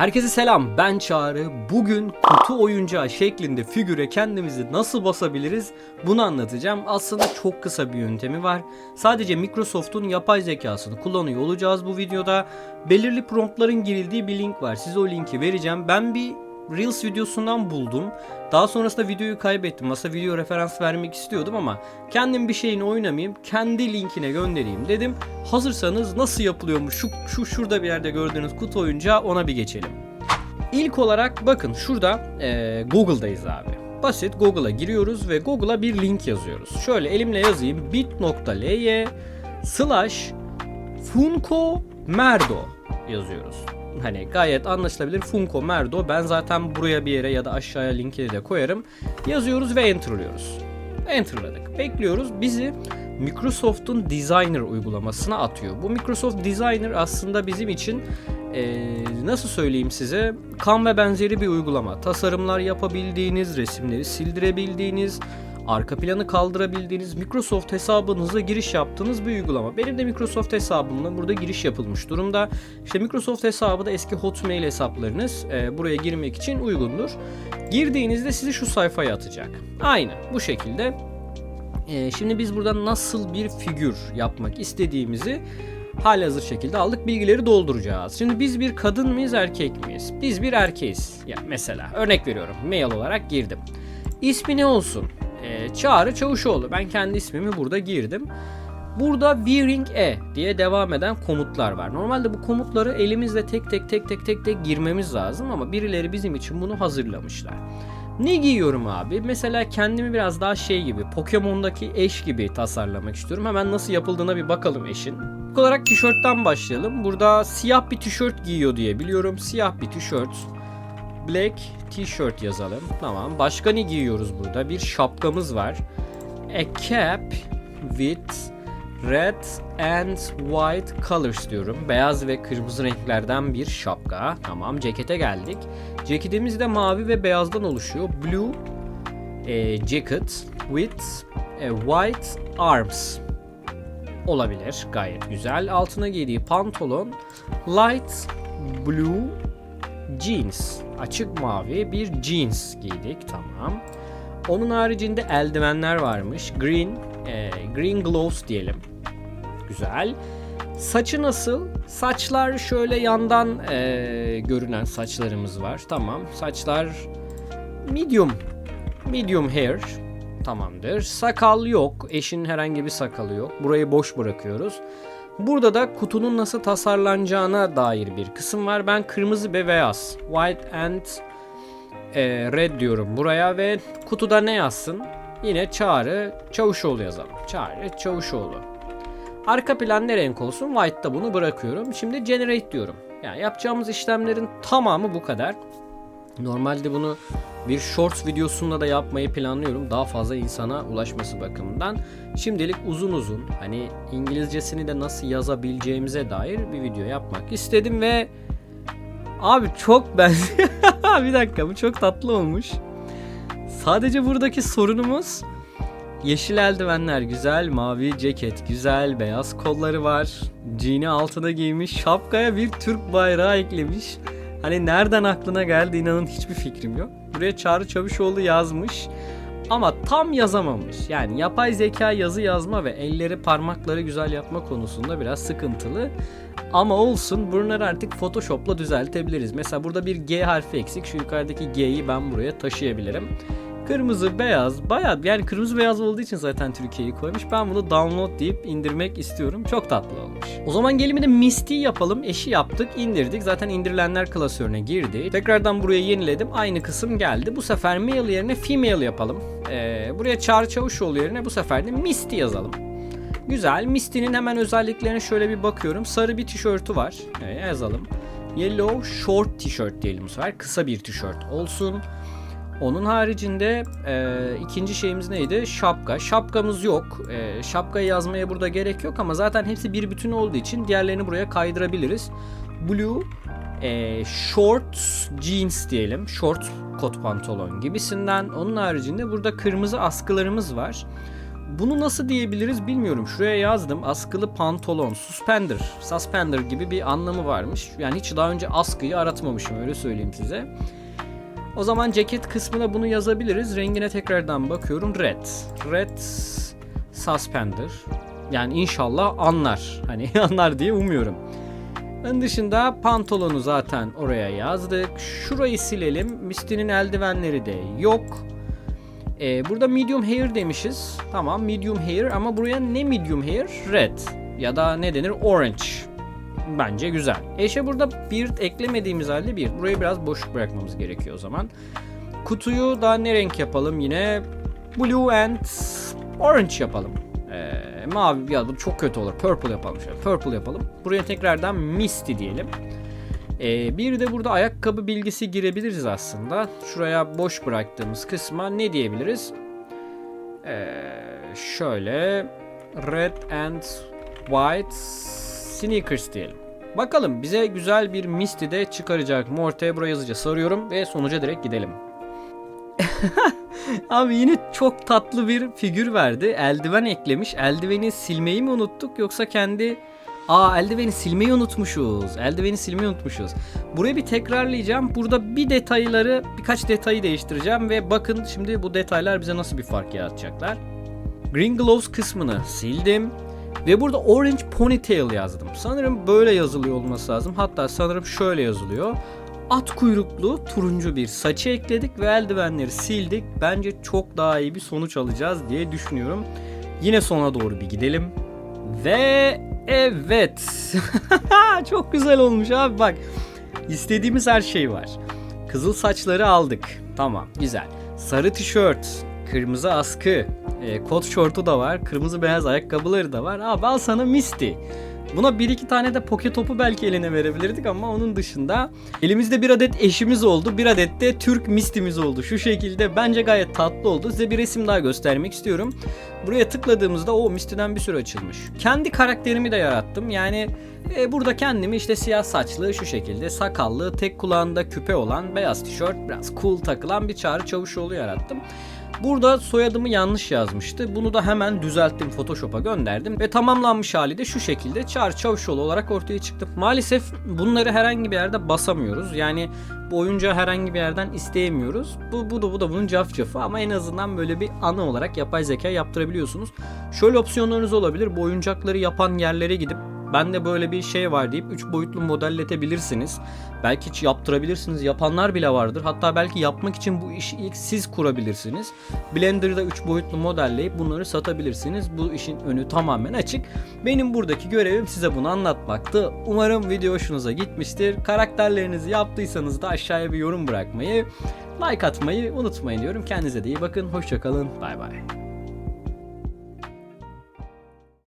Herkese selam ben Çağrı. Bugün kutu oyuncağı şeklinde figüre kendimizi nasıl basabiliriz bunu anlatacağım. Aslında çok kısa bir yöntemi var. Sadece Microsoft'un yapay zekasını kullanıyor olacağız bu videoda. Belirli promptların girildiği bir link var. Size o linki vereceğim. Ben bir Reels videosundan buldum. Daha sonrasında videoyu kaybettim. Aslında video referans vermek istiyordum ama kendim bir şeyini oynamayayım. Kendi linkine göndereyim dedim. Hazırsanız nasıl yapılıyormuş şu, şu şurada bir yerde gördüğünüz kutu oyuncağı ona bir geçelim. İlk olarak bakın şurada eee, Google'dayız abi. Basit Google'a giriyoruz ve Google'a bir link yazıyoruz. Şöyle elimle yazayım bit.ly slash funko merdo yazıyoruz. Hani gayet anlaşılabilir Funko Merdo. Ben zaten buraya bir yere ya da aşağıya linkini de koyarım. Yazıyoruz ve enter'lıyoruz. Enter'ladık. Bekliyoruz. Bizi Microsoft'un Designer uygulamasına atıyor. Bu Microsoft Designer aslında bizim için eee, nasıl söyleyeyim size Canva benzeri bir uygulama. Tasarımlar yapabildiğiniz, resimleri sildirebildiğiniz, arka planı kaldırabildiğiniz Microsoft hesabınıza giriş yaptığınız bir uygulama. Benim de Microsoft hesabımla burada giriş yapılmış durumda. İşte Microsoft hesabı da eski Hotmail hesaplarınız e, buraya girmek için uygundur. Girdiğinizde sizi şu sayfaya atacak. Aynı bu şekilde. E, şimdi biz burada nasıl bir figür yapmak istediğimizi halihazır şekilde aldık. Bilgileri dolduracağız. Şimdi biz bir kadın mıyız erkek miyiz? Biz bir erkeğiz. Ya mesela örnek veriyorum. Mail olarak girdim. İsmi ne olsun? Ee, Çağrı Çavuşoğlu. Ben kendi ismimi burada girdim. Burada wearing e diye devam eden komutlar var. Normalde bu komutları elimizle tek tek tek tek tek tek girmemiz lazım ama birileri bizim için bunu hazırlamışlar. Ne giyiyorum abi? Mesela kendimi biraz daha şey gibi, Pokemon'daki eş gibi tasarlamak istiyorum. Hemen nasıl yapıldığına bir bakalım eşin. İlk olarak tişörtten başlayalım. Burada siyah bir tişört giyiyor diye biliyorum. Siyah bir tişört. Black t-shirt yazalım. Tamam. Başka ne giyiyoruz burada? Bir şapkamız var. A cap with red and white colors diyorum. Beyaz ve kırmızı renklerden bir şapka. Tamam. Cekete geldik. Ceketimiz de mavi ve beyazdan oluşuyor. Blue e, jacket with a white arms olabilir. Gayet güzel. Altına giydiği pantolon light blue jeans. Açık mavi bir jeans giydik. Tamam. Onun haricinde eldivenler varmış. Green, e, green gloves diyelim. Güzel. Saçı nasıl? Saçlar şöyle yandan e, görünen saçlarımız var. Tamam. Saçlar medium. Medium hair. Tamamdır. Sakal yok. Eşin herhangi bir sakalı yok. Burayı boş bırakıyoruz. Burada da kutunun nasıl tasarlanacağına dair bir kısım var. Ben kırmızı ve beyaz. White and e, red diyorum buraya ve kutuda ne yazsın? Yine Çağrı Çavuşoğlu yazalım. Çağrı Çavuşoğlu. Arka plan ne renk olsun? White'da bunu bırakıyorum. Şimdi generate diyorum. Yani yapacağımız işlemlerin tamamı bu kadar. Normalde bunu bir shorts videosunda da yapmayı planlıyorum. Daha fazla insana ulaşması bakımından. Şimdilik uzun uzun hani İngilizcesini de nasıl yazabileceğimize dair bir video yapmak istedim ve abi çok benziyor. bir dakika bu çok tatlı olmuş. Sadece buradaki sorunumuz yeşil eldivenler güzel, mavi ceket güzel, beyaz kolları var. Jean'i altına giymiş, şapkaya bir Türk bayrağı eklemiş. Hani nereden aklına geldi inanın hiçbir fikrim yok. Buraya Çağrı Çavuşoğlu yazmış ama tam yazamamış. Yani yapay zeka yazı yazma ve elleri parmakları güzel yapma konusunda biraz sıkıntılı. Ama olsun bunları artık Photoshop'la düzeltebiliriz. Mesela burada bir G harfi eksik. Şu yukarıdaki G'yi ben buraya taşıyabilirim. Kırmızı beyaz bayağı yani kırmızı beyaz olduğu için zaten Türkiye'yi koymuş. Ben bunu download deyip indirmek istiyorum. Çok tatlı olmuş. O zaman gelimi de Misty yapalım. Eşi yaptık indirdik. Zaten indirilenler klasörüne girdi. Tekrardan buraya yeniledim. Aynı kısım geldi. Bu sefer male yerine female yapalım. Ee, buraya Çağrı Çavuşoğlu yerine bu sefer de Misty yazalım. Güzel. Misty'nin hemen özelliklerine şöyle bir bakıyorum. Sarı bir tişörtü var. Ee, yazalım. Yellow short tişört diyelim bu sefer. Kısa bir tişört olsun. Onun haricinde e, ikinci şeyimiz neydi? Şapka. Şapkamız yok. E, şapkayı yazmaya burada gerek yok ama zaten hepsi bir bütün olduğu için diğerlerini buraya kaydırabiliriz. Blue e, short jeans diyelim. Short kot pantolon gibisinden. Onun haricinde burada kırmızı askılarımız var. Bunu nasıl diyebiliriz bilmiyorum. Şuraya yazdım. Askılı pantolon, suspender, suspender gibi bir anlamı varmış. Yani hiç daha önce askıyı aratmamışım öyle söyleyeyim size. O zaman ceket kısmına bunu yazabiliriz. Rengine tekrardan bakıyorum. Red. Red suspender. Yani inşallah anlar. Hani anlar diye umuyorum. Onun dışında pantolonu zaten oraya yazdık. Şurayı silelim. Misty'nin eldivenleri de yok. Ee, burada medium hair demişiz. Tamam medium hair ama buraya ne medium hair? Red ya da ne denir? Orange. Bence güzel. Eşe burada bir eklemediğimiz halde bir. Burayı biraz boşluk bırakmamız gerekiyor o zaman. Kutuyu da ne renk yapalım yine? Blue and orange yapalım. Ee, mavi ya bu çok kötü olur. Purple yapalım şöyle. Purple yapalım. Buraya tekrardan Misty diyelim. Ee, bir de burada ayakkabı bilgisi girebiliriz aslında. Şuraya boş bıraktığımız kısma ne diyebiliriz? Ee, şöyle red and white sneakers diyelim. Bakalım bize güzel bir Misty de çıkaracak mı ortaya buraya hızlıca sarıyorum ve sonuca direkt gidelim. Abi yine çok tatlı bir figür verdi. Eldiven eklemiş. Eldiveni silmeyi mi unuttuk yoksa kendi Aa eldiveni silmeyi unutmuşuz. Eldiveni silmeyi unutmuşuz. Burayı bir tekrarlayacağım. Burada bir detayları, birkaç detayı değiştireceğim ve bakın şimdi bu detaylar bize nasıl bir fark yaratacaklar. Green Gloves kısmını sildim. Ve burada Orange Ponytail yazdım. Sanırım böyle yazılıyor olması lazım. Hatta sanırım şöyle yazılıyor. At kuyruklu turuncu bir saçı ekledik ve eldivenleri sildik. Bence çok daha iyi bir sonuç alacağız diye düşünüyorum. Yine sona doğru bir gidelim. Ve evet. çok güzel olmuş abi bak. İstediğimiz her şey var. Kızıl saçları aldık. Tamam güzel. Sarı tişört, kırmızı askı, e, kot şortu da var. Kırmızı beyaz ayakkabıları da var. Abi al sana Misty. Buna bir iki tane de poke topu belki eline verebilirdik ama onun dışında elimizde bir adet eşimiz oldu. Bir adet de Türk mistimiz oldu. Şu şekilde bence gayet tatlı oldu. Size bir resim daha göstermek istiyorum. Buraya tıkladığımızda o mistiden bir sürü açılmış. Kendi karakterimi de yarattım. Yani e, burada kendimi işte siyah saçlı şu şekilde sakallı tek kulağında küpe olan beyaz tişört biraz cool takılan bir çağrı çavuşoğlu yarattım. Burada soyadımı yanlış yazmıştı. Bunu da hemen düzelttim Photoshop'a gönderdim ve tamamlanmış hali de şu şekilde Çağrı Çavuşoğlu olarak ortaya çıktı. Maalesef bunları herhangi bir yerde basamıyoruz. Yani bu oyuncağı herhangi bir yerden isteyemiyoruz. Bu, bu da bu da bunun cafcafı ama en azından böyle bir ana olarak yapay zeka yaptırabiliyorsunuz. Şöyle opsiyonlarınız olabilir. Bu oyuncakları yapan yerlere gidip bende böyle bir şey var deyip 3 boyutlu modelletebilirsiniz. Belki hiç yaptırabilirsiniz. Yapanlar bile vardır. Hatta belki yapmak için bu işi ilk siz kurabilirsiniz. Blender'da 3 boyutlu modelleyip bunları satabilirsiniz. Bu işin önü tamamen açık. Benim buradaki görevim size bunu anlatmaktı. Umarım video hoşunuza gitmiştir. Karakterlerinizi yaptıysanız da aşağıya bir yorum bırakmayı, like atmayı unutmayın diyorum. Kendinize de iyi bakın. Hoşçakalın. Bay bay.